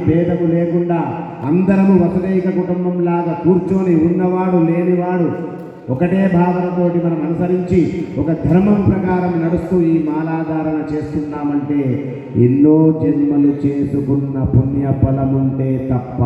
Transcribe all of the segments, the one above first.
భేదము లేకుండా అందరము వసుదైక కుటుంబం లాగా కూర్చొని ఉన్నవాడు లేనివాడు ఒకటే భావనతోటి మనం అనుసరించి ఒక ధర్మం ప్రకారం నడుస్తూ ఈ మాలాధారణ చేస్తున్నామంటే ఎన్నో జన్మలు చేసుకున్న పుణ్య ఫలముంటే తప్ప.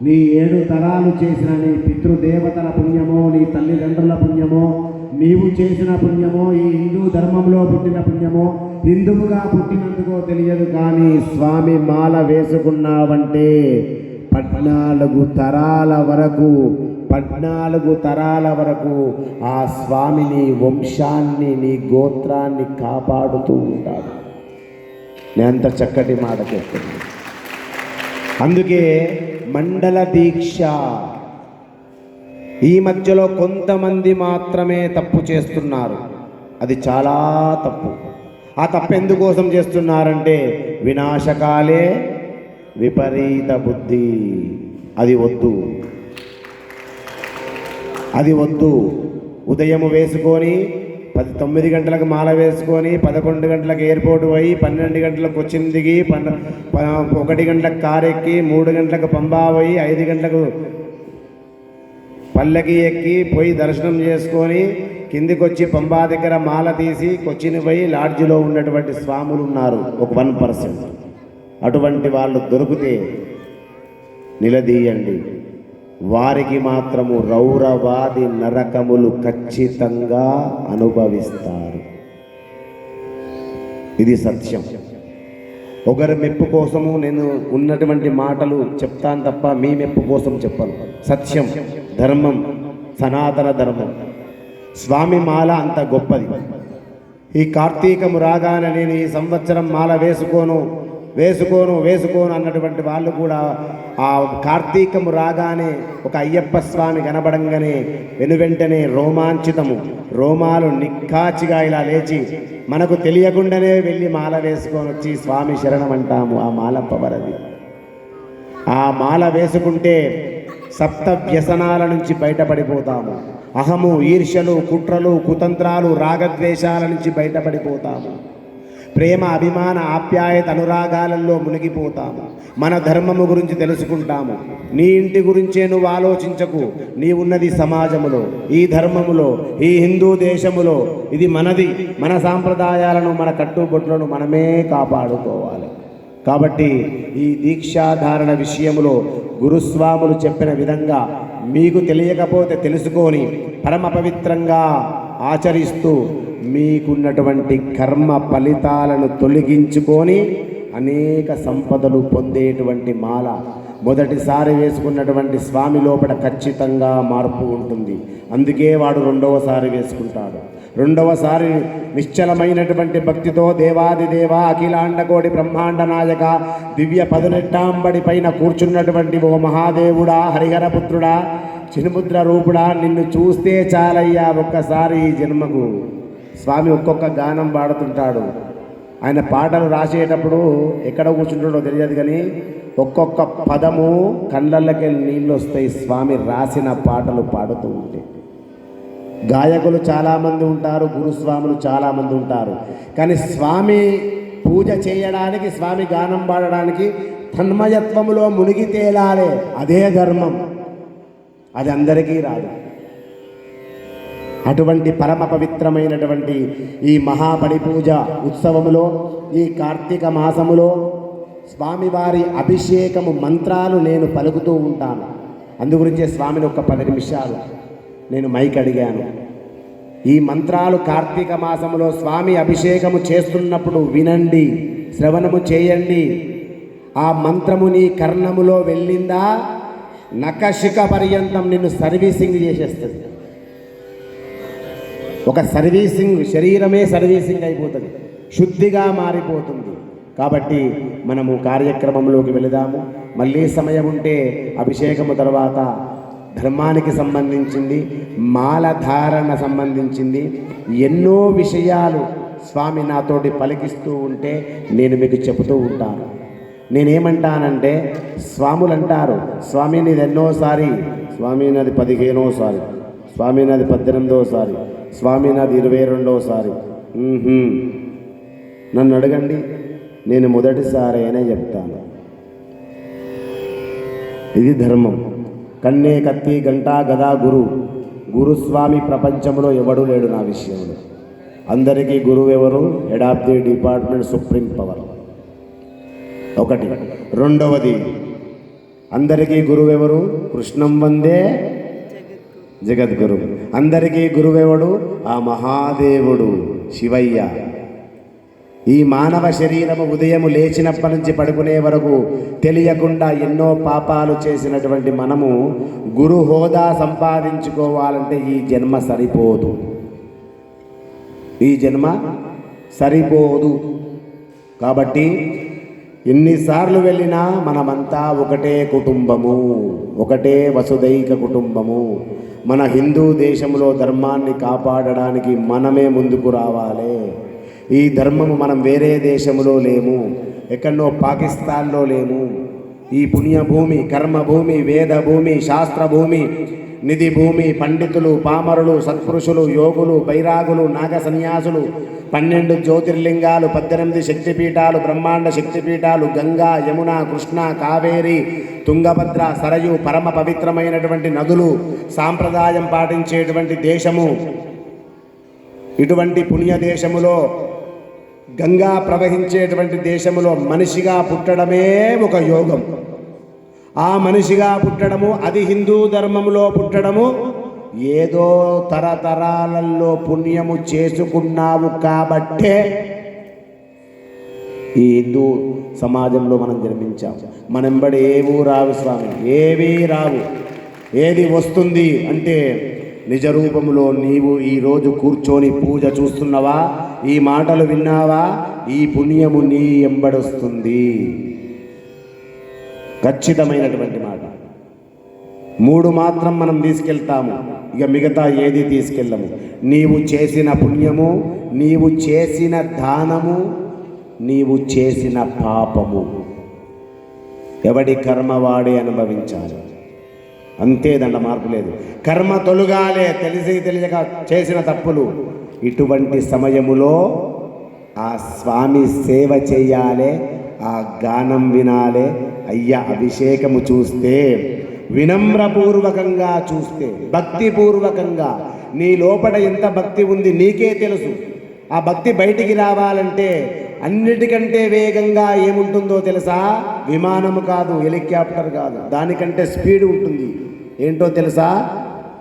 నీ ఏడు తరాలు చేసిన నీ పితృదేవతల పుణ్యమో నీ తల్లిదండ్రుల పుణ్యమో నీవు చేసిన పుణ్యమో ఈ హిందూ ధర్మంలో పుట్టిన పుణ్యమో హిందువుగా పుట్టినందుకో తెలియదు కానీ స్వామి మాల వేసుకున్నావంటే పద్నాలుగు తరాల వరకు పద్నాలుగు తరాల వరకు ఆ స్వామిని వంశాన్ని నీ గోత్రాన్ని కాపాడుతూ ఉంటాడు. నేను అంత చక్కటి మాట చెప్తుంది అందుకే మండల దీక్ష. ఈ మధ్యలో కొంతమంది మాత్రమే తప్పు చేస్తున్నారు. అది చాలా తప్పు. ఆ తప్ప ఎందుకోసం చేస్తున్నారంటే వినాశకాలే విపరీత బుద్ధి. అది వద్దు. అది వద్దు. ఉదయం వేసుకొని పది తొమ్మిది గంటలకు మాల వేసుకొని పదకొండు గంటలకు ఎయిర్పోర్ట్ పోయి పన్నెండు గంటలకు వచ్చింది దిగి పన్న ఒకటి గంటలకు కారు ఎక్కి మూడు గంటలకు పంబా పోయి ఐదు గంటలకు పల్లకి ఎక్కి పోయి దర్శనం చేసుకొని కిందికి వచ్చి పంబా దగ్గర మాల తీసి కొచ్చిని పోయి లాడ్జిలో ఉన్నటువంటి స్వాములు ఉన్నారు ఒక వన్ పర్సెంట్. అటువంటి వాళ్ళు దొరికితే నిలదీయండి. వారికి మాత్రము రౌరవాది నరకములు ఖచ్చితంగా అనుభవిస్తారు. ఇది సత్యం. ఒకరి మెప్పు కోసము నేను ఉన్నటువంటి మాటలు చెప్తాను తప్ప మీ మెప్పు కోసం చెప్పను. సత్యం. ధర్మం. సనాతన ధర్మం. స్వామి మాల అంత గొప్పది. ఈ కార్తీకము రాగానే నేను ఈ సంవత్సరం మాల వేసుకోను వేసుకోను వేసుకోను అన్నటువంటి వాళ్ళు కూడా ఆ కార్తీకము రాగానే ఒక అయ్యప్ప స్వామి కనబడంగానే వెనువెంటనే రోమాంచితము రోమాలు నిక్కాచిగా ఇలా లేచి మనకు తెలియకుండానే వెళ్ళి మాల వేసుకొని వచ్చి స్వామి శరణం అంటాము ఆ మాల పవరది. ఆ మాల వేసుకుంటే సప్త వ్యసనాల నుంచి బయటపడిపోతాము. అహము ఈర్ష్యలు కుట్రలు కుతంత్రాలు రాగద్వేషాల నుంచి బయటపడిపోతాము. ప్రేమ అభిమాన ఆప్యాయత అనురాగాలలో మునిగిపోతాము. మన ధర్మము గురించి తెలుసుకుంటాము. నీ ఇంటి గురించే నువ్వు ఆలోచించకు. నీ ఉన్నది సమాజములో ఈ ధర్మములో ఈ హిందూ దేశములో. ఇది మనది. మన సాంప్రదాయాలను మన కట్టుబొట్లను మనమే కాపాడుకోవాలి. కాబట్టి ఈ దీక్షాధారణ విషయములో గురుస్వాములు చెప్పిన విధంగా మీకు తెలియకపోతే తెలుసుకొని పరమ పవిత్రంగా ఆచరిస్తూ మీకున్నటువంటి కర్మ ఫలితాలను తొలగించుకొని అనేక సంపదలు పొందేటువంటి మాల మొదటిసారి వేసుకున్నటువంటి స్వామి లోపల ఖచ్చితంగా మార్పు ఉంటుంది. అందుకే వాడు రెండవసారి వేసుకుంటాడు. రెండవసారి నిశ్చలమైనటువంటి భక్తితో దేవాది దేవ అఖిలాండకోటి బ్రహ్మాండ నాయక దివ్య పదునెట్టాంబడి పైన కూర్చున్నటువంటి ఓ మహాదేవుడా హరిహరపుత్రుడా చినుముద్ర రూపుడా నిన్ను చూస్తే చాలయ్యా ఒక్కసారి ఈ జన్మకు. స్వామి ఒక్కొక్క గానం పాడుతుంటాడు. ఆయన పాటలు రాసేటప్పుడు ఎక్కడ కూర్చుంటాడో తెలియదు కానీ ఒక్కొక్క పదము కళ్ళకి నీళ్ళు వస్తాయి స్వామి రాసిన పాటలు పాడుతూ ఉంటాయి గాయకులు చాలామంది ఉంటారు గురుస్వాములు చాలామంది ఉంటారు. కానీ స్వామి పూజ చేయడానికి స్వామి గానం పాడడానికి తన్మయత్వములో మునిగి తేలాలే. అదే ధర్మం. అది అందరికీ రాదు. అటువంటి పరమ పవిత్రమైనటువంటి ఈ మహాబలి పూజ ఉత్సవములో ఈ కార్తీక మాసములో స్వామివారి అభిషేకము మంత్రాలు నేను పలుకుతూ ఉంటాను. అందుగురించే స్వామిని ఒక పది నిమిషాలు నేను మైక్ అడిగాను. ఈ మంత్రాలు కార్తీక మాసంలో స్వామి అభిషేకము చేస్తున్నప్పుడు వినండి శ్రవణము చేయండి. ఆ మంత్రము నీ కర్ణములో వెళ్ళిందా? నకశిక పర్యంతం నిన్ను సర్వీసింగ్ చేసేస్తుంది. ఒక సర్వీసింగ్ శరీరమే సర్వీసింగ్ అయిపోతుంది. శుద్ధిగా మారిపోతుంది. కాబట్టి మనము కార్యక్రమంలోకి వెళదాము. మళ్ళీ సమయం ఉంటే అభిషేకము తర్వాత ధర్మానికి సంబంధించింది మాలధారణ సంబంధించింది ఎన్నో విషయాలు స్వామి నాతోటి పలికిస్తూ ఉంటే నేను మీకు చెబుతూ ఉంటాను. నేనేమంటానంటే స్వాములు అంటారు స్వామి నీది ఎన్నోసారి స్వామి నాది పదిహేనోసారి స్వామి నాది పద్దెనిమిదోసారి స్వామి నాది ఇరవై రెండోసారి నన్ను అడగండి నేను మొదటిసారి అయినా చెప్తాను. ఇది ధర్మం. కన్నే కత్తి గంటా గదా గురు. గురుస్వామి ప్రపంచంలో ఎవడు లేడు నా విషయంలో. అందరికీ గురువు ఎవరు head of the department supreme power. ఒకటి. రెండవది అందరికీ గురువు ఎవరు కృష్ణం వందే జగద్గురు. అందరికీ గురువెవడు? ఆ మహాదేవుడు శివయ్య. ఈ మానవ శరీరము ఉదయము లేచినప్పటి నుంచి పడుకునే వరకు తెలియకుండా ఎన్నో పాపాలు చేసినటువంటి మనము గురు హోదా సంపాదించుకోవాలంటే ఈ జన్మ సరిపోదు. ఈ జన్మ సరిపోదు. కాబట్టి ఎన్నిసార్లు వెళ్ళినా మనమంతా ఒకటే కుటుంబము ఒకటే వసుదైక కుటుంబము. మన హిందూ దేశంలో ధర్మాన్ని కాపాడడానికి మనమే ముందుకు రావాలి. ఈ ధర్మము మనం వేరే దేశంలో లేము ఎక్కడో పాకిస్తాన్లో లేము. ఈ పుణ్యభూమి కర్మభూమి వేదభూమి శాస్త్రభూమి నిధి భూమి పండితులు పామరులు సత్పురుషులు యోగులు బైరాగులు నాగ సన్యాసులు పన్నెండు జ్యోతిర్లింగాలు పద్దెనిమిది శక్తిపీఠాలు బ్రహ్మాండ శక్తిపీఠాలు గంగా యమున కృష్ణ కావేరి తుంగభద్ర సరయు పరమ పవిత్రమైనటువంటి నదులు సాంప్రదాయం పాటించేటువంటి దేశము. ఇటువంటి పుణ్య దేశములో గంగా ప్రవహించేటువంటి దేశంలో మనిషిగా పుట్టడమే ఒక యోగం. ఆ మనిషిగా పుట్టడము అది హిందూ ధర్మంలో పుట్టడము ఏదో తరతరాలలో పుణ్యము చేసుకున్నావు కాబట్టే ఈ హిందూ సమాజంలో మనం జన్మించాం. మనంబడి ఏవూ రావు స్వామి? ఏవీ రావు. ఏది వస్తుంది అంటే నిజరూపములో నీవు ఈరోజు కూర్చొని పూజ చూస్తున్నావా? ఈ మాటలు విన్నావా? ఈ పుణ్యము నీ ఎంబడొస్తుంది. ఖచ్చితమైనటువంటి మాట. మూడు మాత్రం మనం తీసుకెళ్తాము. ఇక మిగతా ఏది తీసుకెళ్ళము. నీవు చేసిన పుణ్యము నీవు చేసిన దానము నీవు చేసిన పాపము. ఎవడి కర్మ వాడే అనుభవించాలి. అంతేదండ మార్పు లేదు. కర్మ తొలగాలే తెలిసి తెలియక చేసిన తప్పులు. ఇటువంటి సమయములో ఆ స్వామి సేవ చేయాలి ఆ గానం వినాలే అయ్యా అభిషేకము చూస్తే వినమ్రపూర్వకంగా చూస్తే భక్తిపూర్వకంగా నీ లోపల ఎంత భక్తి ఉంది నీకే తెలుసు. ఆ భక్తి బయటికి రావాలంటే అన్నిటికంటే వేగంగా ఏముంటుందో తెలుసా? విమానము కాదు హెలికాప్టర్ కాదు. దానికంటే స్పీడ్ ఉంటుంది. ఏంటో తెలుసా?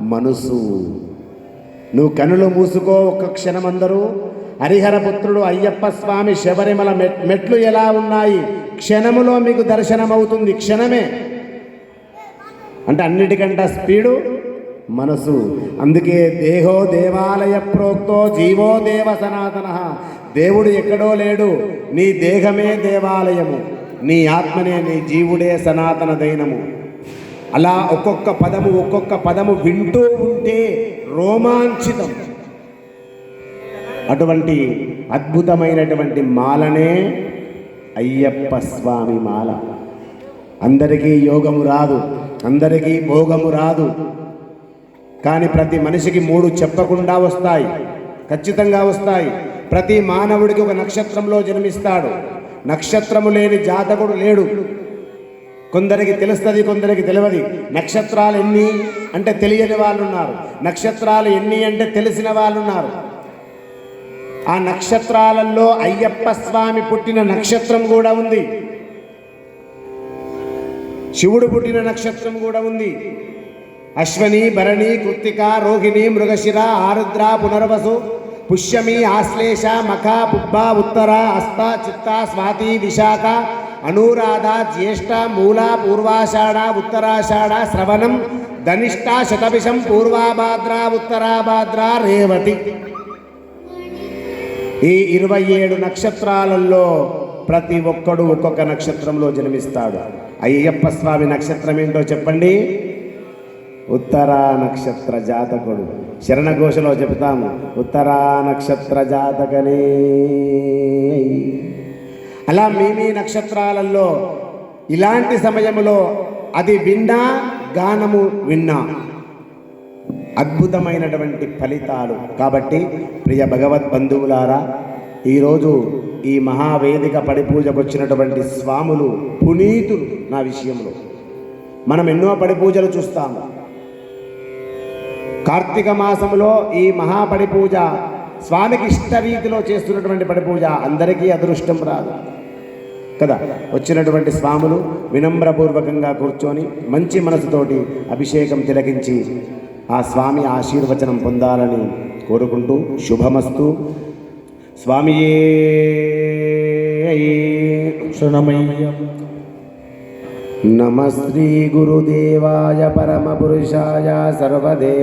మనసు. నువ్వు కనులు మూసుకో ఒక్క క్షణమందరూ. హరిహరపుత్రుడు అయ్యప్ప స్వామి శబరిమల మెట్ మెట్లు ఎలా ఉన్నాయి? క్షణములో మీకు దర్శనమవుతుంది క్షణమే. అంటే అన్నిటికంటే స్పీడు మనసు. అందుకే దేహో దేవాలయ ప్రోక్తో జీవో దేవ సనాతన. దేవుడు ఎక్కడో లేడు నీ దేహమే దేవాలయము. నీ ఆత్మనే నీ జీవుడే సనాతన దైనము. అలా ఒక్కొక్క పదము ఒక్కొక్క పదము వింటూ ఉంటే రోమాంచితం. అటువంటి అద్భుతమైనటువంటి మాలనే అయ్యప్ప స్వామి మాల. అందరికీ యోగము రాదు అందరికీ భోగము రాదు. కానీ ప్రతి మనిషికి మూడు చెప్పకుండా వస్తాయి ఖచ్చితంగా వస్తాయి. ప్రతి మానవుడికి ఒక నక్షత్రంలో జన్మిస్తాడు. నక్షత్రము లేని జాతకుడు లేడు. కొందరికి తెలుస్తుంది కొందరికి తెలియదు నక్షత్రాలు ఎన్ని అంటే తెలియని వాళ్ళు ఉన్నారు నక్షత్రాలు ఎన్ని అంటే తెలిసిన వాళ్ళు ఉన్నారు ఆ నక్షత్రాలలో అయ్యప్ప స్వామి పుట్టిన నక్షత్రం కూడా ఉంది. శివుడు పుట్టిన నక్షత్రం కూడా ఉంది. అశ్వని భరణి కృత్తిక రోహిణి మృగశిర ఆరుద్ర పునర్వసు పుష్యమి ఆశ్లేష మఖ పుబ్బ ఉత్తర హస్త చిత్త స్వాతి విశాఖ అనురాధ జ్యేష్ఠ మూల పూర్వాషాఢ ఉత్తరాషాఢ శ్రవణం ధనిష్ట శతభిషం పూర్వాభాద్ర ఉత్తరాభాద్ర రేవతి ఈ ఇరవై ఏడు నక్షత్రాలలో ప్రతి ఒక్కడు ఒక్కొక్క నక్షత్రంలో జన్మిస్తాడు. అయ్యప్ప స్వామి నక్షత్రం ఏంటో చెప్పండి? ఉత్తరా నక్షత్ర జాతకుడు. శరణఘోషలో చెబుతాము ఉత్తరా నక్షత్ర జాతకనే. అలా మీ మీ నక్షత్రాలలో ఇలాంటి సమయంలో అది విన్నా గానము విన్నా. అద్భుతమైనటువంటి ఫలితాలు. కాబట్టి ప్రియ భగవద్ బంధువులారా ఈరోజు ఈ మహావేదిక పడిపూజకు వచ్చినటువంటి స్వాములు పునీతులు నా విషయంలో. మనం ఎన్నో పడి పూజలు చూస్తాము. కార్తీక మాసంలో ఈ మహాపడి పూజ స్వామికి ఇష్ట రీతిలో చేస్తున్నటువంటి పడి పూజ అందరికీ అదృష్టం రాదు. కదా? వచ్చినటువంటి స్వాములు వినమ్రపూర్వకంగా కూర్చొని మంచి మనసుతోటి అభిషేకం తిలకించి ఆ స్వామి ఆశీర్వచనం పొందాలని కోరుకుంటూ శుభమస్తు. స్వామియే. శరణమయ్యం నమ శ్రీ గురుదేవాయ పరమ పురుషాయ సర్వదేవ